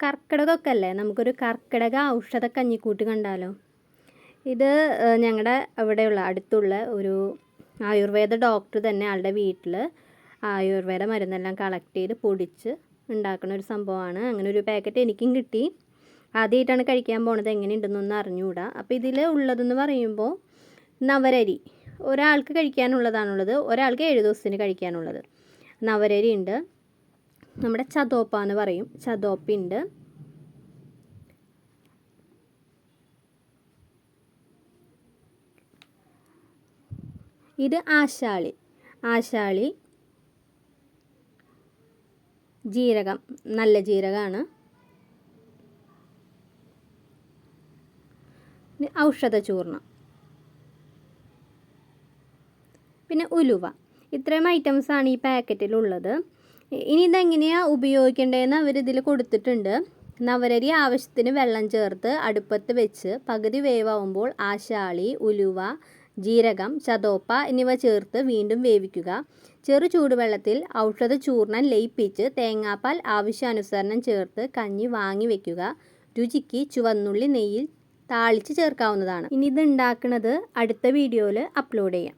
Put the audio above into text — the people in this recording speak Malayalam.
കർക്കിടകമൊക്കെ അല്ലേ നമുക്കൊരു കർക്കിടക ഔഷധ കഞ്ഞിക്കൂട്ട് കണ്ടാലോ? ഇത് ഞങ്ങളുടെ അവിടെയുള്ള അടുത്തുള്ള ഒരു ആയുർവേദ ഡോക്ടർ തന്നെ ആളുടെ വീട്ടിൽ ആയുർവേദ മരുന്നെല്ലാം കളക്ട് ചെയ്ത് പൊടിച്ച് ഉണ്ടാക്കുന്ന ഒരു സംഭവമാണ്. അങ്ങനെ ഒരു പാക്കറ്റ് എനിക്കും കിട്ടി. ആദ്യമായിട്ടാണ് കഴിക്കാൻ പോണത്. എങ്ങനെയുണ്ടെന്നൊന്നും അറിഞ്ഞുകൂടാ. അപ്പോൾ ഇതിൽ ഉള്ളതെന്ന് പറയുമ്പോൾ നവരരി. ഒരാൾക്ക് കഴിക്കാനുള്ളതാണുള്ളത്. ഒരാൾക്ക് ഏഴ് ദിവസത്തിന് കഴിക്കാനുള്ളത്. നവരരി ഉണ്ട് നമ്മുടെ ചതോപ്പ എന്ന് പറയും. ചതോപ്പുണ്ട്. ഇത് ആശാളി. ആശാളി ജീരകം നല്ല ജീരകമാണ്. ഔഷധ ചൂർണം പിന്നെ ഉലുവ. ഇത്രയും ഐറ്റംസാണ് ഈ പാക്കറ്റിലുള്ളത് ഇനി ഇതെങ്ങനെയാണ് ഉപയോഗിക്കേണ്ടതെന്ന് അവരിതിൽ കൊടുത്തിട്ടുണ്ട്. നവരരി ആവശ്യത്തിന് വെള്ളം ചേർത്ത് അടുപ്പത്ത് വെച്ച് പകുതി വേവാകുമ്പോൾ ആശാളി ഉലുവ ജീരകം ചതോപ്പ എന്നിവ ചേർത്ത് വീണ്ടും വേവിക്കുക. ചെറു ചൂടുവെള്ളത്തിൽ ഔഷധ ചൂർണം ലയിപ്പിച്ച് തേങ്ങാപ്പാൽ ആവശ്യാനുസരണം ചേർത്ത് കഞ്ഞി വാങ്ങി വെക്കുക. രുചിക്ക് ചുവന്നുള്ളി നെയ്യിൽ താളിച്ച് ചേർക്കാവുന്നതാണ്. ഇനി ഇത് ഉണ്ടാക്കുന്നത് അടുത്ത വീഡിയോയിൽ അപ്ലോഡ് ചെയ്യാം.